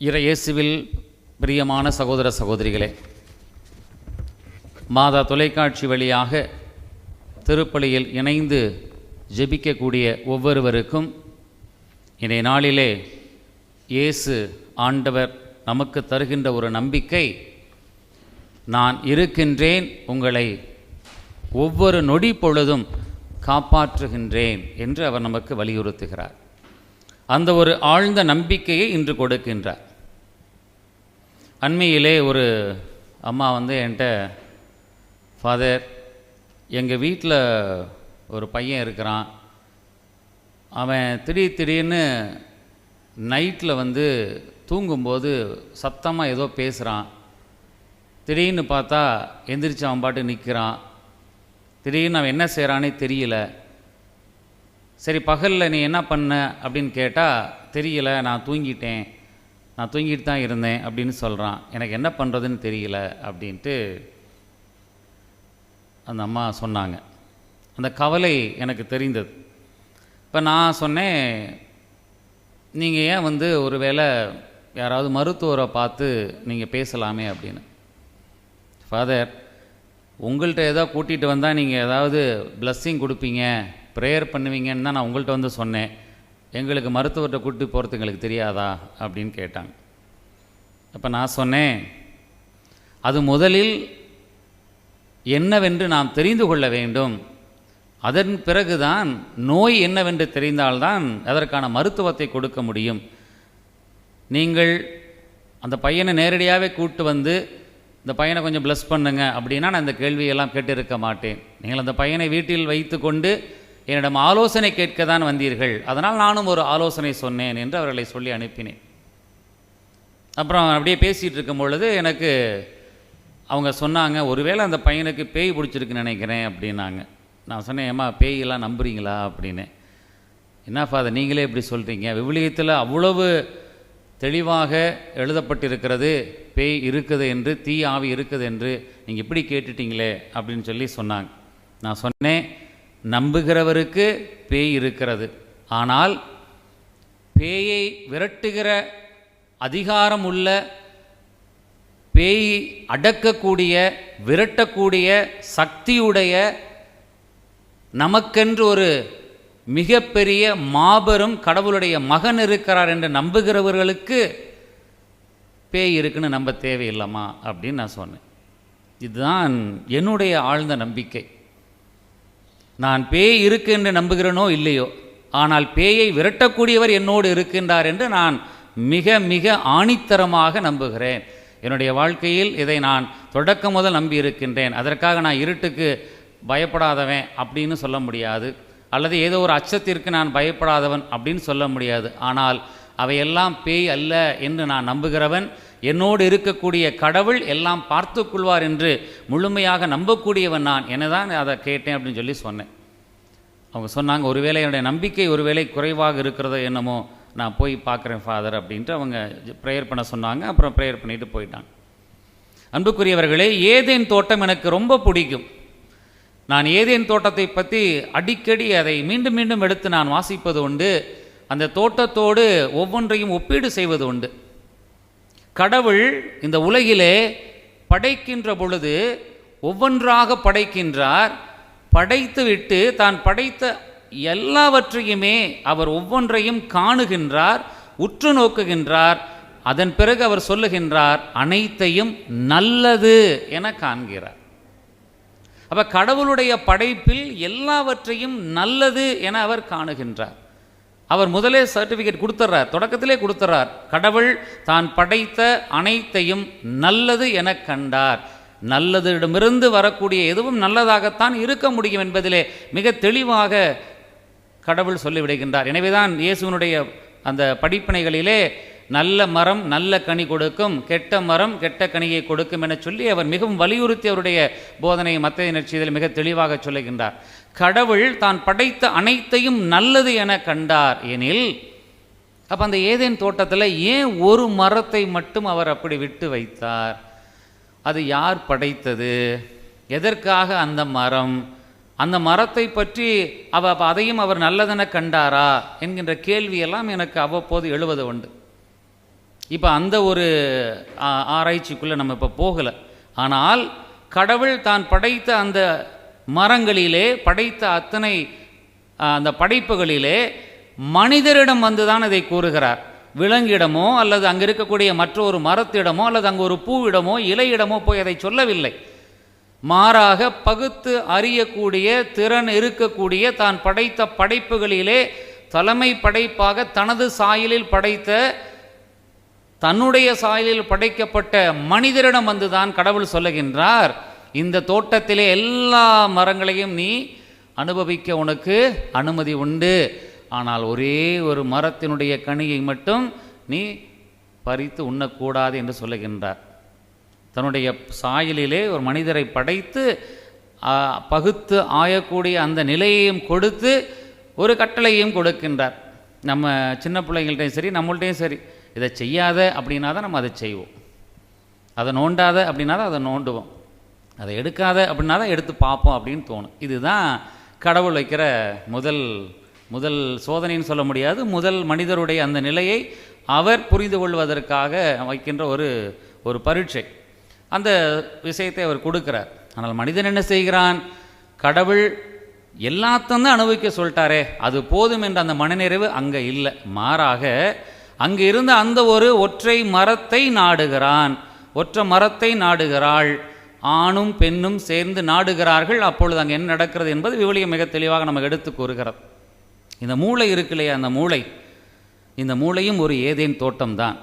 இறையேசுவில் பிரியமான சகோதர சகோதரிகளே மாதா தொலைக்காட்சி வழியாக திருப்பலியில் இணைந்து ஜெபிக்கக்கூடிய ஒவ்வொருவருக்கும் இன்றைய நாளிலே இயேசு ஆண்டவர் நமக்கு தருகின்ற ஒரு நம்பிக்கை நான் இருக்கின்றேன் உங்களை ஒவ்வொரு நொடி பொழுதும் காப்பாற்றுகின்றேன் என்று அவர் நமக்கு வலியுறுத்துகிறார். அந்த ஒரு ஆழ்ந்த நம்பிக்கையை இன்று கொடுக்கின்றார். அண்மையிலே ஒரு அம்மா வந்து என்கிட்ட ஃபாதர் எங்கள் வீட்டில் ஒரு பையன் இருக்கிறான். அவன் திடீர் திடீர்னு நைட்டில் வந்து தூங்கும்போது சத்தமாக ஏதோ பேசுகிறான் திடீர்னு பார்த்தா எந்திரிச்சு அவன் பாட்டு நிற்கிறான் திடீர்னு அவன் என்ன செய்கிறானே தெரியல. சரி பகலில் நீ என்ன பண்ண? அப்படின்னு கேட்டால் தெரியல நான் தூங்கிட்டேன். நான் தூங்கிட்டு தான் இருந்தேன் அப்படின்னு சொல்கிறான் எனக்கு என்ன பண்ணுறதுன்னு தெரியல அப்படின்ட்டு அந்த அம்மா சொன்னாங்க. அந்த கவலை எனக்கு தெரிந்தது. இப்போ நான் சொன்னேன் நீங்கள் ஏன் வந்து ஒருவேளை யாராவது மருத்துவரை பார்த்து நீங்கள் பேசலாமே அப்படின்னு. ஃபாதர் உங்கள்கிட்ட ஏதோ கூட்டிகிட்டு வந்தால் நீங்கள் ஏதாவது பிளஸ்ஸிங் கொடுப்பீங்க ப்ரேயர் பண்ணுவீங்கன்னு தான் நான் உங்கள்கிட்ட வந்து சொன்னேன். எங்களுக்கு மருத்துவர்கிட்ட கூட்டி போகிறது எங்களுக்கு தெரியாதா? அப்படின்னு கேட்டாங்க. அப்போ நான் சொன்னேன். அது முதலில் என்னவென்று நாம் தெரிந்து கொள்ள வேண்டும். அதன் பிறகுதான் நோய் என்னவென்று தெரிந்தால்தான் அதற்கான மருத்துவத்தை கொடுக்க முடியும். நீங்கள் அந்த பையனை நேரடியாகவே கூட்டு வந்து இந்த பையனை கொஞ்சம் ப்ளஸ் பண்ணுங்க அப்படின்னா நான் இந்த கேள்வியெல்லாம் கேட்டிருக்க மாட்டேன். நீங்கள் அந்த பையனை வீட்டில் வைத்து கொண்டு என்னிடம் ஆலோசனை கேட்க தான் வந்தீர்கள். அதனால் நானும் ஒரு ஆலோசனை சொன்னேன் என்று அவர்களை சொல்லி அனுப்பினேன். அப்புறம் அப்படியே பேசிகிட்டு இருக்கும் பொழுது எனக்கு அவங்க சொன்னாங்க ஒருவேளை அந்த பையனுக்கு பேய் பிடிச்சிருக்குன்னு நினைக்கிறேன் அப்படின்னாங்க. நான் சொன்னேன் ஏமா பேயெல்லாம் நம்புறீங்களா? அப்படின்னு. என்ன ஃபாதர் நீங்களே இப்படி சொல்கிறீங்க விவிலியத்தில் அவ்வளவு தெளிவாக எழுதப்பட்டிருக்கிறது பேய் இருக்குது என்று தீ ஆவி இருக்குது என்று நீங்கள் இப்படி கேட்டுட்டீங்களே அப்படின்னு சொல்லி சொன்னாங்க. நான் சொன்னேன் நம்புகிறவருக்கு பேய் இருக்கிறது. ஆனால் பேயை விரட்டுகிற அதிகாரம் உள்ள பேய் அடக்கக்கூடிய விரட்டக்கூடிய சக்தியுடைய நமக்கென்று ஒரு மிகப்பெரிய மாபெரும் கடவுளுடைய மகன் இருக்கிறார் என்று நம்புகிறவர்களுக்கு பேய் இருக்குன்னு நம்ப தேவையில்லாமா அப்படின்னு நான் சொன்னேன். இதுதான் என்னுடைய ஆழ்ந்த நம்பிக்கை. நான் பேய் இருக்கு என்று நம்புகிறேனோ இல்லையோ ஆனால் பேயை விரட்டக்கூடியவர் என்னோடு இருக்கின்றார் என்று நான் மிக மிக ஆணித்தரமாக நம்புகிறேன். என்னுடைய வாழ்க்கையில் இதை நான் தொடக்கம் முதல் நம்பி இருக்கின்றேன். அதற்காக நான் இருட்டுக்கு பயப்படாதவன் அப்படின்னு சொல்ல முடியாது. அல்லது ஏதோ ஒரு அச்சத்திற்கு நான் பயப்படாதவன் அப்படின்னு சொல்ல முடியாது. ஆனால் அவையெல்லாம் பேய் அல்ல என்று நான் நம்புகிறவன் என்னோடு இருக்கக்கூடிய கடவுள் எல்லாம் பார்த்து கொள்வார் என்று முழுமையாக நம்பக்கூடியவன் நான். என்னதான் அதை கேட்டேன் அப்படின்னு சொல்லி சொன்னேன். அவங்க சொன்னாங்க ஒருவேளை என்னுடைய நம்பிக்கை ஒருவேளை குறைவாக இருக்கிறதோ என்னமோ நான் போய் பார்க்குறேன் ஃபாதர் அப்படின்ட்டு அவங்க ப்ரேயர் பண்ண சொன்னாங்க. அப்புறம் ப்ரேயர் பண்ணிட்டு போயிட்டாங்க. அன்புக்குரியவர்களே ஏதேன் தோட்டம் எனக்கு ரொம்ப பிடிக்கும். நான் ஏதேன் தோட்டத்தை பற்றி அடிக்கடி அதை மீண்டும் மீண்டும் எடுத்து நான் வாசிப்பது உண்டு. அந்த தோட்டத்தோடு ஒவ்வொன்றையும் ஒப்பீடு செய்வது உண்டு. கடவுள் இந்த உலகிலே படைக்கின்ற பொழுது ஒவ்வொன்றாக படைக்கின்றார். படைத்துவிட்டு தான் படைத்த எல்லாவற்றையுமே அவர் ஒவ்வொன்றையும் காணுகின்றார் உற்று நோக்குகின்றார் அதன் பிறகு அவர் சொல்லுகின்றார் அனைத்தையும் நல்லது என காண்கிறார். அப்ப கடவுளுடைய படைப்பில் எல்லாவற்றையும் நல்லது என அவர் காணுகின்றார். அவர் முதலே சர்டிஃபிகேட் கொடுத்துட்றார் தொடக்கத்திலே கொடுத்துறார் கடவுள் தான் படைத்த அனைத்தையும் நல்லது என கண்டார். நல்லதிடமிருந்து வரக்கூடிய எதுவும் நல்லதாகத்தான் இருக்க முடியும் என்பதிலே மிக தெளிவாக கடவுள் சொல்லிவிடுகின்றார். எனவேதான் இயேசுவனுடைய அந்த படிப்பினைகளிலே நல்ல மரம் நல்ல கனி கொடுக்கும் கெட்ட மரம் கெட்ட கனியை கொடுக்கும் என சொல்லி அவர் மிகவும் வலியுறுத்தி அவருடைய போதனையை மத்திய நிகழ்ச்சியில் மிக தெளிவாக சொல்லுகின்றார். கடவுள் தான் படைத்த அனைத்தையும் நல்லது என கண்டார் எனில் அப்போ அந்த ஏதேன் தோட்டத்தில் ஏன் ஒரு மரத்தை மட்டும் அவர் அப்படி விட்டு வைத்தார்? அது யார் படைத்தது? எதற்காக அந்த மரம்? அந்த மரத்தை பற்றி அவ அதையும் அவர் நல்லதென கண்டாரா? என்கின்ற கேள்வியெல்லாம் எனக்கு அவ்வப்போது எழுவது உண்டு. இப்போ அந்த ஒரு ஆராய்ச்சிக்குள்ளே நம்ம இப்போ போகலை. ஆனால் கடவுள் தான் படைத்த அந்த மரங்களிலே படைத்த அத்தனை அந்த படைப்புகளிலே மனிதரிடம் வந்து தான் இதை கூறுகிறார். விலங்கிடமோ அல்லது அங்கே இருக்கக்கூடிய மற்றொரு மரத்திடமோ அல்லது அங்கே ஒரு பூவிடமோ இலையிடமோ போய் அதை சொல்லவில்லை. மாறாக பகுத்து அறியக்கூடிய திறன் இருக்கக்கூடிய தான் படைத்த படைப்புகளிலே தலைமை படைப்பாக தனது சாயலில் படைத்த தன்னுடைய சாயலில் படைக்கப்பட்ட மனிதரிடம் வந்துதான் கடவுள் சொல்லுகின்றார். இந்த தோட்டத்திலே எல்லா மரங்களையும் நீ அனுபவிக்க உனக்கு அனுமதி உண்டு. ஆனால் ஒரே ஒரு மரத்தினுடைய கனியை மட்டும் நீ பறித்து உண்ணக்கூடாது என்று சொல்லுகின்றார். தன்னுடைய சாயலிலே ஒரு மனிதரை படைத்து பகுத்து ஆயக்கூடிய அந்த நிலையையும் கொடுத்து ஒரு கட்டளையும் கொடுக்கின்றார். நம்ம சின்ன பிள்ளைங்கள்ட்டையும் சரி நம்மள்ட்டையும் சரி. இதை செய்யாத அப்படின்னா தான் நம்ம அதை செய்வோம். அதை நோண்டாத அப்படின்னா தான் அதை நோண்டுவோம். அதை எடுக்காத அப்படின்னா தான் எடுத்து பார்ப்போம் அப்படின்னு தோணும். இதுதான் கடவுள் வைக்கிற முதல் முதல் சோதனைன்னு சொல்ல முடியாது. முதல் மனிதருடைய அந்த நிலையை அவர் புரிந்து கொள்வதற்காக வைக்கின்ற ஒரு ஒரு பரீட்சை. அந்த விஷயத்தை அவர் கொடுக்குறார். ஆனால் மனிதன் என்ன செய்கிறான்? கடவுள் எல்லாத்தையும் தான் அனுபவிக்க சொல்லிட்டாரே அது போதும் என்ற அந்த மனநிறைவு அங்கே இல்லை. மாறாக அங்கே இருந்த அந்த ஒரு ஒற்றை மரத்தை நாடுகிறான். ஒற்றை மரத்தை நாடுகிறாள். ஆணும் பெண்ணும் சேர்ந்து நாடுகிறார்கள். அப்பொழுது அங்கே என்ன நடக்கிறது என்பது விவிலியம் மிக தெளிவாக நமக்கு எடுத்து கூறுகிறது. இந்த மூளை இருக்கு இல்லையா? அந்த மூளை. இந்த மூளையும் ஒரு ஏதேன் தோட்டம்தான்.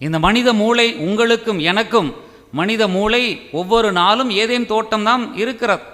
இந்த மனித மூளை உங்களுக்கும் எனக்கும் மனித மூளை ஒவ்வொரு நாளும் ஏதேன் தோட்டம்தான் இருக்கிறது.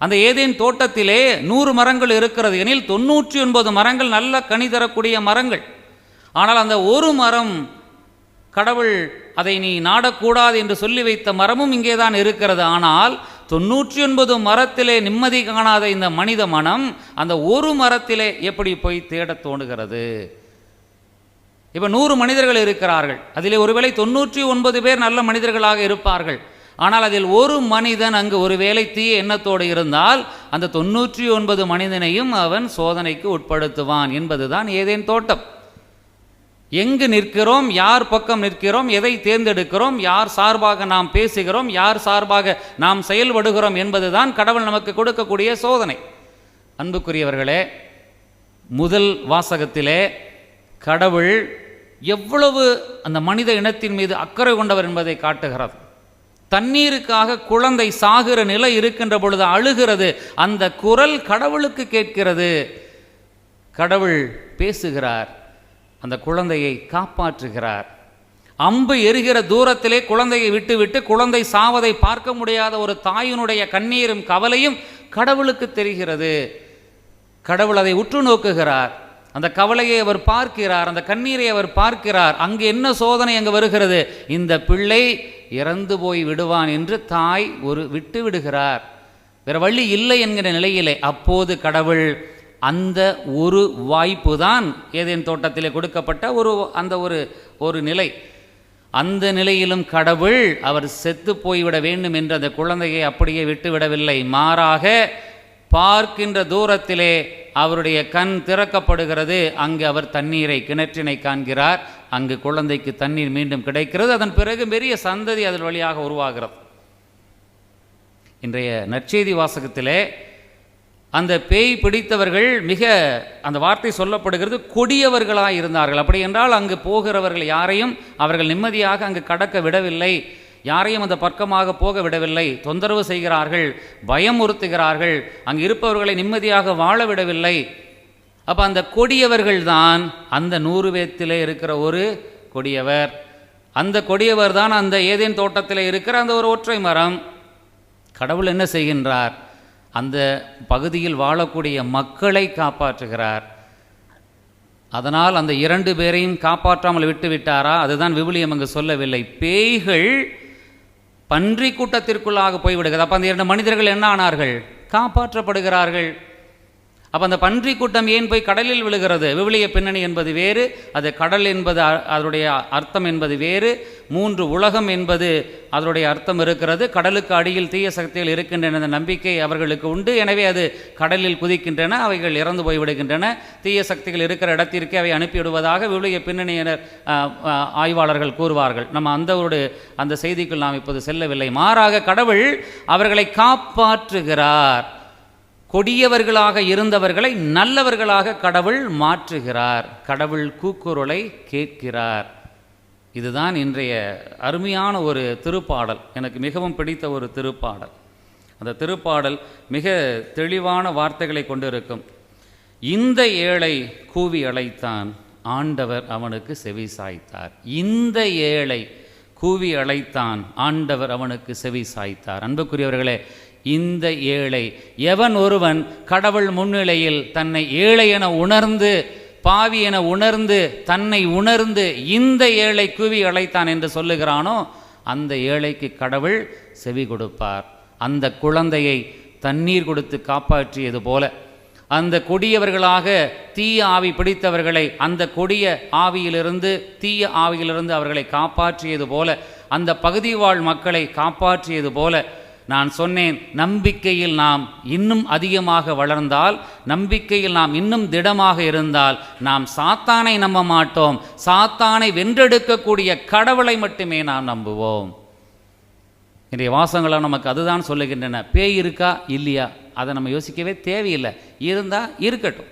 அந்த ஏதேன் தோட்டத்திலே நூறு மரங்கள் இருக்கிறது எனில் தொண்ணூற்றி ஒன்பது மரங்கள் நல்ல கனி தரக்கூடிய மரங்கள். ஆனால் அந்த ஒரு மரம் கடவுள் அதை நீ நாடக்கூடாது என்று சொல்லி வைத்த மரமும் இங்கே தான் இருக்கிறது. ஆனால் தொண்ணூற்றி ஒன்பது மரத்திலே நிம்மதி காணாத இந்த மனித மனம் அந்த ஒரு மரத்திலே எப்படி போய் தேடத் தோணுகிறது இப்போ நூறு மனிதர்கள் இருக்கிறார்கள். அதிலே ஒருவேளை தொண்ணூற்றி ஒன்பது பேர் நல்ல மனிதர்களாக இருப்பார்கள். ஆனால் அதில் ஒரு மனிதன் அங்கு ஒருவேளை தீய எண்ணத்தோடு இருந்தால் அந்த தொண்ணூற்றி ஒன்பது மனிதனையும் அவன் சோதனைக்கு உட்படுத்துவான் என்பதுதான் ஏதேன் தோட்டம். எங்கு நிற்கிறோம் யார் பக்கம் நிற்கிறோம் எதை தேர்ந்தெடுக்கிறோம் யார் சார்பாக நாம் பேசுகிறோம் யார் சார்பாக நாம் செயல்படுகிறோம் என்பதுதான் கடவுள் நமக்கு கொடுக்கக்கூடிய சோதனை. அன்புக்குரியவர்களே முதல் வாசகத்திலே கடவுள் எவ்வளவு அந்த மனித இனத்தின் மீது அக்கறை கொண்டவர் என்பதை காட்டுகிறது. தண்ணீருக்காக குழந்தை சாகிற நிலை இருக்கின்ற பொழுது அழுகிறது. அந்த குரல் கடவுளுக்கு கேட்கிறது. கடவுள் பேசுகிறார். அந்த குழந்தையை காப்பாற்றுகிறார். அம்பு எரிகிற தூரத்திலே குழந்தையை விட்டுவிட்டு குழந்தை சாவதை பார்க்க முடியாத ஒரு தாயினுடைய கண்ணீரும் கவலையும் கடவுளுக்கு தெரிகிறது. கடவுள் அதை உற்று நோக்குகிறார். அந்த கவலையை அவர் பார்க்கிறார் அந்த கண்ணீரை அவர் பார்க்கிறார். அங்கு என்ன சோதனை அங்கு வருகிறது? இந்த பிள்ளை இறந்து போய் விடுவான் என்று தாய் ஒரு விட்டு விடுகிறார். வேற வழி இல்லை என்கிற நிலையிலே அப்போது கடவுள் அந்த ஒரு வாய்ப்பு தான் ஏதேன் தோட்டத்திலே கொடுக்கப்பட்ட ஒரு அந்த ஒரு ஒரு நிலை. அந்த நிலையிலும் கடவுள் அவர் செத்து போய்விட வேண்டும் என்று அந்த குழந்தையை அப்படியே விட்டுவிடவில்லை. மாறாக பார்க்கின்ற தூரத்திலே அவருடைய கண் திறக்கப்படுகிறது. அங்கு அவர் தண்ணீரை கிணற்றினை காண்கிறார். அங்கு குழந்தைக்கு தண்ணீர் மீண்டும் கிடைக்கிறது. அதன் பிறகு பெரிய சந்ததி அதன் வழியாக உருவாகிறது. இன்றைய நற்செய்தி வாசகத்திலே அந்த பேய் பிடித்தவர்கள் மிக அந்த வார்த்தை சொல்லப்படுகிறது கொடியவர்களாக இருந்தார்கள் அப்படி என்றால் அங்கு போகிறவர்கள் யாரையும் அவர்கள் நிம்மதியாக அங்கு கடக்க விடவில்லை. யாரையும் அந்த பக்கமாக போக விடவில்லை. தொந்தரவு செய்கிறார்கள் பயமுறுத்துகிறார்கள் அங்கு இருப்பவர்களை நிம்மதியாக வாழ விடவில்லை. அப்போ அந்த கொடியவர்கள் தான் அந்த நூறு பேத்திலே இருக்கிற ஒரு கொடியவர். அந்த கொடியவர் தான் அந்த ஏதேன் தோட்டத்தில் இருக்கிற அந்த ஒரு ஒற்றை மரம். கடவுள் என்ன செய்கின்றார்? அந்த பகுதியில் வாழக்கூடிய மக்களை காப்பாற்றுகிறார். அதனால் அந்த இரண்டு பேரையும் காப்பாற்றாமல் விட்டு விட்டாரா அதுதான் விவிலியம் அங்கு சொல்லவில்லை. பேய்கள் பன்றி கூட்டத்திற்குள்ளாக போய்விடுகிறது. அப்போ அந்த இரண்டு மனிதர்கள் என்ன ஆனார்கள்? காப்பாற்றப்படுகிறார்கள். அப்போ அந்த பன்றி கூட்டம் ஏன் போய் கடலில் விழுகிறது? விவிலிய பின்னணி என்பது வேறு அது கடல் என்பது அ- அதனுடைய அர்த்தம் என்பது வேறு மூன்று உலகம் என்பது அதனுடைய அர்த்தம் இருக்கிறது. கடலுக்கு அடியில் தீய சக்திகள் இருக்கின்றன என்ற நம்பிக்கை அவர்களுக்கு உண்டு. எனவே அது கடலில் குதிக்கின்றன அவைகள் இறந்து போய்விடுகின்றன தீய சக்திகள் இருக்கிற இடத்திற்கே அவை அனுப்பிவிடுவதாக விவிலிய பின்னணியினர் ஆய்வாளர்கள் கூறுவார்கள். நம்ம அந்த ஒரு அந்த செய்திக்குள் நாம் இப்போது செல்லவில்லை. மாறாக கடவுள் அவர்களை காப்பாற்றுகிறார். கொடியவர்களாக இருந்தவர்களை நல்லவர்களாக கடவுள் மாற்றுகிறார். கடவுள் கூக்குரலை கேட்கிறார். இதுதான் இன்றைய அருமையான ஒரு திருப்பாடல். எனக்கு மிகவும் பிடித்த ஒரு திருப்பாடல். அந்த திருப்பாடல் மிக தெளிவான வார்த்தைகளை கொண்டிருக்கும். இந்த ஏழை கூவி அழைத்தான் ஆண்டவர் அவனுக்கு செவி சாய்த்தார். இந்த ஏழை கூவி அழைத்தான் ஆண்டவர் அவனுக்கு செவி சாய்த்தார். அன்புக்குரியவர்களே இந்த ஏழை. எவன் ஒருவன் கடவுள் முன்னிலையில் தன்னை ஏழை என உணர்ந்து பாவி என உணர்ந்து தன்னை உணர்ந்து இந்த ஏழை கூவி அழைத்தான் என்று சொல்லுகிறானோ அந்த ஏழைக்கு கடவுள் செவி கொடுப்பார். அந்த குழந்தையை தண்ணீர் கொடுத்து காப்பாற்றியது போல. அந்த கொடியவர்களாக தீய ஆவி பிடித்தவர்களை அந்த கொடிய ஆவியிலிருந்து தீய ஆவியிலிருந்து அவர்களை காப்பாற்றியது போல அந்த பகுதி வாழ் மக்களை காப்பாற்றியது போல நான் சொன்னேன் நம்பிக்கையில் நாம் இன்னும் அதிகமாக வளர்ந்தால் நம்பிக்கையில் நாம் இன்னும் திடமாக இருந்தால் நாம் சாத்தானை நம்ப மாட்டோம். சாத்தானை வென்றெடுக்கக்கூடிய கடவுளை மட்டுமே நாம் நம்புவோம். இன்றைய வாசங்களாக நமக்கு அதுதான் சொல்லுகின்றன. பேய் இருக்கா இல்லையா? அதை நம்ம யோசிக்கவே தேவையில்லை. இருந்தால் இருக்கட்டும்.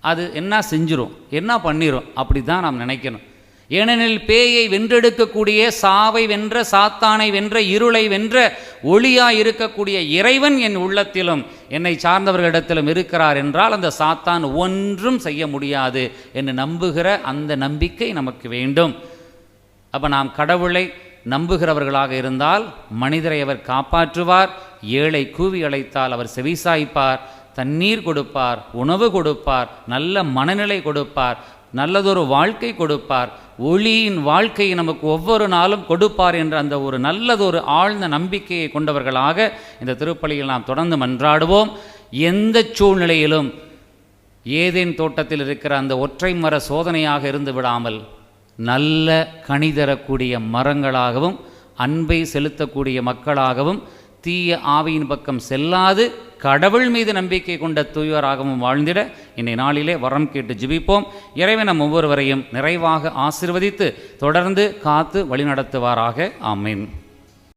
அது என்ன செஞ்சிடும் என்ன பண்ணிடும் அப்படி தான் நாம் நினைக்கணும். ஏனெனில் பேயை வென்றெடுக்கக்கூடிய சாவை வென்ற சாத்தானை வென்ற இருளை வென்ற ஒளியாய் இருக்கக்கூடிய இறைவன் என் உள்ளத்திலும் என்னை சார்ந்தவர்களிடத்திலும் இருக்கிறார் என்றால் அந்த சாத்தான் ஒன்றும் செய்ய முடியாது என்று நம்புகிற அந்த நம்பிக்கை நமக்கு வேண்டும். அப்போ நாம் கடவுளை நம்புகிறவர்களாக இருந்தால் மனிதரை அவர் காப்பாற்றுவார் ஏழை கூவி அழைத்தால் அவர் செவிசாய்ப்பார் தண்ணீர் கொடுப்பார் உணவு கொடுப்பார் நல்ல மனநிலை கொடுப்பார் நல்லதொரு வாழ்க்கை கொடுப்பார். ஒளியின் வாழ்க்கையை நமக்கு ஒவ்வொரு நாளும் கொடுப்பார் என்ற அந்த ஒரு நல்லதொரு ஆழ்ந்த நம்பிக்கையை கொண்டவர்களாக இந்த திருப்பலியில் நாம் தொடர்ந்து மன்றாடுவோம். எந்த சூழ்நிலையிலும் ஏதேன் தோட்டத்தில் இருக்கிற அந்த ஒற்றை மர சோதனையாக இருந்து விடாமல் நல்ல கனி தரக்கூடிய மரங்களாகவும் அன்பை செலுத்தக்கூடிய மக்களாகவும் தீய ஆவியின் பக்கம் செல்லாது. கடவுள் மீது நம்பிக்கை கொண்ட தூயவராகவும் வாழ்ந்திட இன்னை நாளிலே வரம் கேட்டு ஜிபிப்போம். இறைவன் நம் ஒவ்வொருவரையும் நிறைவாக ஆசிர்வதித்து தொடர்ந்து காத்து வழிநடத்துவாராக. ஆமென்.